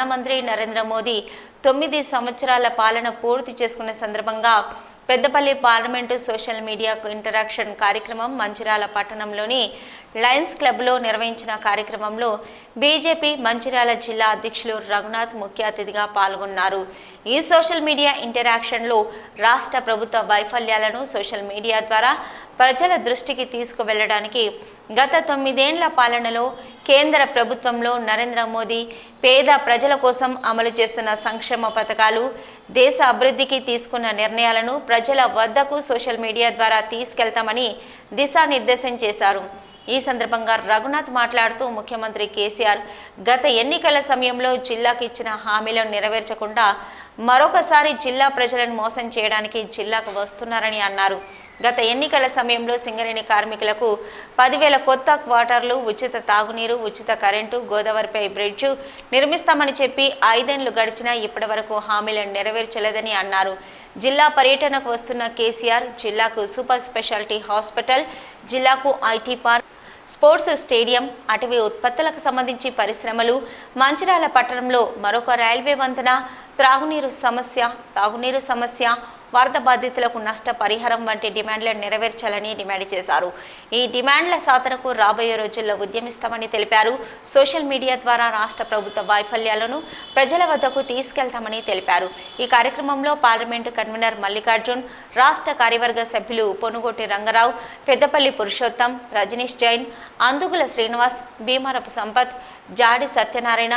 ప్రధానమంత్రి నరేంద్ర మోదీ తొమ్మిది సంవత్సరాల పాలన పూర్తి చేసుకున్న సందర్భంగా Peddapalli parliament social media interaction కార్యక్రమం మంచిరాల పట్టణంలోని లయన్స్ క్లబ్లో నిర్వహించిన కార్యక్రమంలో బీజేపీ మంచిర్యాల జిల్లా అధ్యక్షులు రఘునాథ్ ముఖ్య అతిథిగా పాల్గొన్నారు. ఈ సోషల్ మీడియా ఇంటరాక్షన్లో రాష్ట్ర ప్రభుత్వ వైఫల్యాలను సోషల్ మీడియా ద్వారా ప్రజల దృష్టికి తీసుకువెళ్ళడానికి గత తొమ్మిదేండ్ల పాలనలో కేంద్ర ప్రభుత్వంలో నరేంద్ర మోదీ పేద ప్రజల కోసం అమలు చేస్తున్న సంక్షేమ పథకాలు దేశ అభివృద్ధికి తీసుకున్న నిర్ణయాలను ప్రజల వద్దకు సోషల్ మీడియా ద్వారా తీసుకెళ్తామని దిశానిర్దేశం చేశారు. ఈ సందర్భంగా రఘునాథ్ మాట్లాడుతూ ముఖ్యమంత్రి కేసీఆర్ గత ఎన్నికల సమయంలో జిల్లాకు ఇచ్చిన హామీలను నెరవేర్చకుండా మరొకసారి జిల్లా ప్రజలను మోసం చేయడానికి జిల్లాకు వస్తున్నారని అన్నారు. గత ఎన్నికల సమయంలో సింగరేణి కార్మికులకు పదివేల కొత్త క్వార్టర్లు ఉచిత తాగునీరు ఉచిత కరెంటు గోదావరిపై బ్రిడ్జ్ నిర్మిస్తామని చెప్పి ఐదేళ్ళు గడిచినా ఇప్పటి వరకు హామీలను నెరవేర్చలేదని అన్నారు. జిల్లా పర్యటనకు వస్తున్న కేసీఆర్ జిల్లాకు సూపర్ స్పెషాలిటీ హాస్పిటల్ జిల్లాకు ఐటీ పార్క్ స్పోర్ట్స్ స్టేడియం అటవీ ఉత్పత్తులకు సంబంధించి పరిశ్రమలు మంచిరాల పట్టణంలో మరొక రైల్వే వంతెన త్రాగునీరు సమస్య తాగునీరు సమస్య వరద బాధితులకు నష్టపరిహారం వంటి డిమాండ్లను నెరవేర్చాలని డిమాండ్ చేశారు. ఈ డిమాండ్ల సాధనకు రాబోయే రోజుల్లో ఉద్యమిస్తామని తెలిపారు. సోషల్ మీడియా ద్వారా రాష్ట్ర ప్రభుత్వ వైఫల్యాలను ప్రజల వద్దకు తీసుకెళ్తామని తెలిపారు. ఈ కార్యక్రమంలో పార్లమెంటు కన్వీనర్ మల్లికార్జున్ రాష్ట్ర కార్యవర్గ సభ్యులు పొనుగోటి రంగరావు పెద్దపల్లి పురుషోత్తం రజనీష్ జైన్ అందుగుల శ్రీనివాస్ భీమరపు సంపత్ జాడి సత్యనారాయణ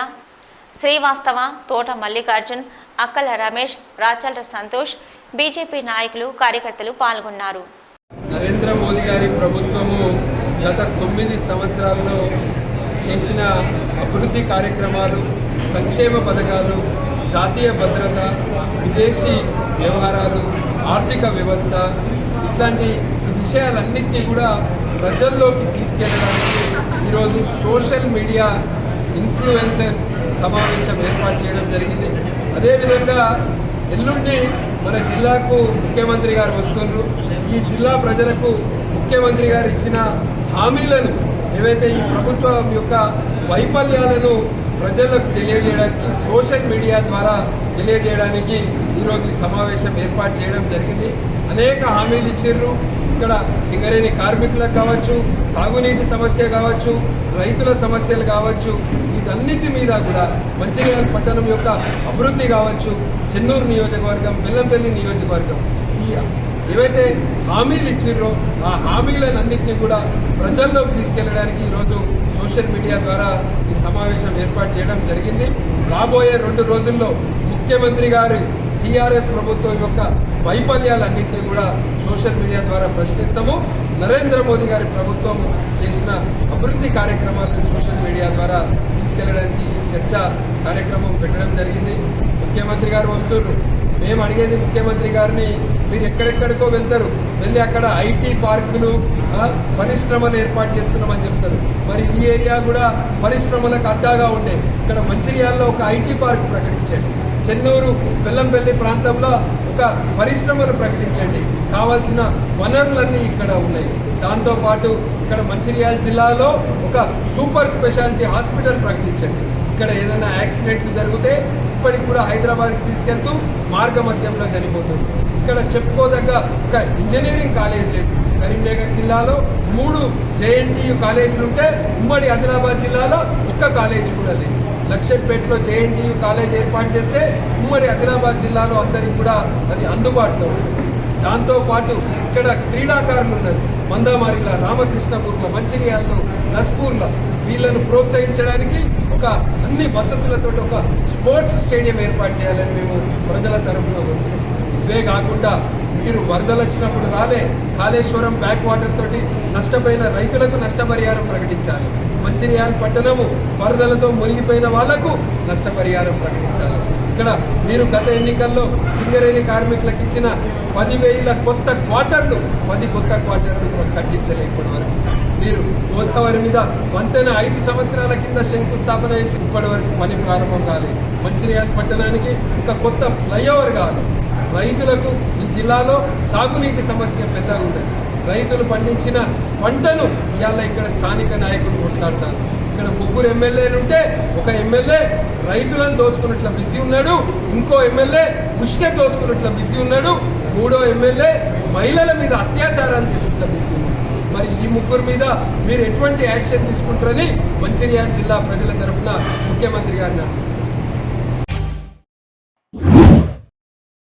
శ్రీవాస్తవ తోట మల్లికార్జున్ అక్కల రమేష్ రాచల్ర సంతోష్ బీజేపీ నాయకులు కార్యకర్తలు పాల్గొన్నారు. నరేంద్ర మోదీ గారి ప్రభుత్వము గత తొమ్మిది సంవత్సరాల్లో చేసిన అభివృద్ధి కార్యక్రమాలు సంక్షేమ పథకాలు జాతీయ భద్రత విదేశీ వ్యవహారాలు ఆర్థిక వ్యవస్థ ఇట్లాంటి విషయాలన్నింటినీ కూడా ప్రజల్లోకి తీసుకెళ్ళడానికి ఈరోజు సోషల్ మీడియా ఇన్ఫ్లుయెన్సర్స్ సమావేశం ఏర్పాటు చేయడం జరిగింది. అదేవిధంగా ఎల్లుండి మన జిల్లాకు ముఖ్యమంత్రి గారు వస్తున్నారు ఈ జిల్లా ప్రజలకు ముఖ్యమంత్రి గారు ఇచ్చిన హామీలను ఏవైతే ఈ ప్రభుత్వం యొక్క వైఫల్యాలను ప్రజలకు తెలియజేయడానికి సోషల్ మీడియా ద్వారా తెలియజేయడానికి ఈరోజు ఈ సమావేశం ఏర్పాటు చేయడం జరిగింది. అనేక హామీలు ఇచ్చిర్రు ఇక్కడ సింగరేణి కార్మికులకు కావచ్చు తాగునీటి సమస్య కావచ్చు రైతుల సమస్యలు కావచ్చు వీటన్నిటి మీద కూడా మంచిర్యాల పట్టణం యొక్క అభివృద్ధి కావచ్చు చెన్నూరు నియోజకవర్గం బెల్లంపల్లి నియోజకవర్గం. ఈ ఏవైతే హామీలు ఇచ్చిర్రో ఆ హామీలన్నింటినీ కూడా ప్రజల్లోకి తీసుకెళ్ళడానికి ఈరోజు సోషల్ మీడియా ద్వారా ఈ సమావేశం ఏర్పాటు చేయడం జరిగింది. రాబోయే రెండు రోజుల్లో ముఖ్యమంత్రి గారు టీఆర్ఎస్ ప్రభుత్వం యొక్క వైఫల్యాలన్నింటినీ కూడా సోషల్ మీడియా ద్వారా ప్రశ్నిస్తాము. నరేంద్ర మోదీ గారి ప్రభుత్వం చేసిన అభివృద్ధి కార్యక్రమాలను సోషల్ మీడియా ద్వారా తీసుకెళ్ళడానికి చర్చ కార్యక్రమం పెట్టడం జరిగింది. ముఖ్యమంత్రి గారు వస్తున్నారు. మేము అడిగేది ముఖ్యమంత్రి గారిని మీరు ఎక్కడెక్కడికో వెళ్తారు. వెళ్ళి అక్కడ ఐటీ పార్కులు పరిశ్రమలు ఏర్పాటు చేస్తున్నామని చెప్తారు. మరి ఈ ఏరియా కూడా పరిశ్రమలకు అడ్డాగా ఉండే. ఇక్కడ మంచిర్యాలలో ఒక ఐటీ పార్క్ ప్రకటించండి. చెన్నూరు బెల్లంపల్లి ప్రాంతంలో ఒక పరిశ్రమలు ప్రకటించండి. కావాల్సిన వనరులన్నీ ఇక్కడ ఉన్నాయి. దాంతోపాటు ఇక్కడ మంచిర్యాల జిల్లాలో ఒక సూపర్ స్పెషాలిటీ హాస్పిటల్ ప్రకటించండి. ఇక్కడ ఏదైనా యాక్సిడెంట్లు జరిగితే ఇప్పటికి కూడా హైదరాబాద్కి తీసుకెళ్తూ మార్గ మధ్యంలో చనిపోతుంది. ఇక్కడ చెప్పుకోదగ్గ ఒక ఇంజనీరింగ్ కాలేజ్ లేదు. కరీంనగర్ జిల్లాలో మూడు జేఎన్టీయు కాలేజీలు ఉంటే ఉమ్మడి ఆదిలాబాద్ జిల్లాలో ఒక్క కాలేజీ కూడా లేదు. లక్షపేటలో జేఎన్టీయు కాలేజ్ ఏర్పాటు చేస్తే ఉమ్మడి ఆదిలాబాద్ జిల్లాలో అందరికి కూడా అది అందుబాటులో ఉంది దాంతోపాటు ఇక్కడ క్రీడాకారులు ఉన్నారు. మందామారిల రామకృష్ణపూర్లో మంచిర్యాలలో నస్పూర్ల వీళ్ళను ప్రోత్సహించడానికి ఒక అన్ని వసతులతో ఒక స్పోర్ట్స్ స్టేడియం ఏర్పాటు చేయాలని మేము ప్రజల తరఫున కోరుతున్నాం. ఇవే కాకుండా మీరు వరదలు వచ్చినప్పుడు రాలే కాళేశ్వరం బ్యాక్ వాటర్ తోటి నష్టపోయిన రైతులకు నష్టపరిహారం ప్రకటించాలి. మంచిర్యాల పట్టణము వరదలతో మునిగిపోయిన వాళ్ళకు నష్టపరిహారం ప్రకటించాలి. ఇక్కడ మీరు గత ఎన్నికల్లో సింగరేణి కార్మికులకు ఇచ్చిన పదివేల కొత్త క్వార్టర్లు పది కొత్త క్వార్టర్లు కూడా కట్టించలే ఇప్పటి వరకు మీరు గోదావరి మీద వంతెన ఐదు సంవత్సరాల కింద శంకుస్థాపన చేసి ఇప్పటి వరకు పని ప్రారంభం కాలేదు మంచిర్యాల పట్టణానికి ఒక కొత్త ఫ్లైఓవర్ కావాలి. రైతులకు ఈ జిల్లాలో సాగునీటి సమస్య పెద్దగా ఉంది రైతులు పండించిన పంటను ఇవాళ ఇక్కడ స్థానిక నాయకులు కొట్లాడతారు. ఇక్కడ ముగ్గురు ఎమ్మెల్యేలు ఉంటే ఒక ఎమ్మెల్యే రైతులను దోసుకున్నట్ల బిజీ ఉన్నాడు ఇంకో ఎమ్మెల్యే ఉష్కె దోసుకున్నట్ల బిజీ ఉన్నాడు మూడో ఎమ్మెల్యే మహిళల మీద అత్యాచారాలు చేసినట్ల బిజీ ఉన్నాడు. మరి ఈ ముగ్గురు మీద మీరు ఎటువంటి యాక్షన్ తీసుకుంటారని మంచిర్యాల జిల్లా ప్రజల తరఫున ముఖ్యమంత్రి గారిని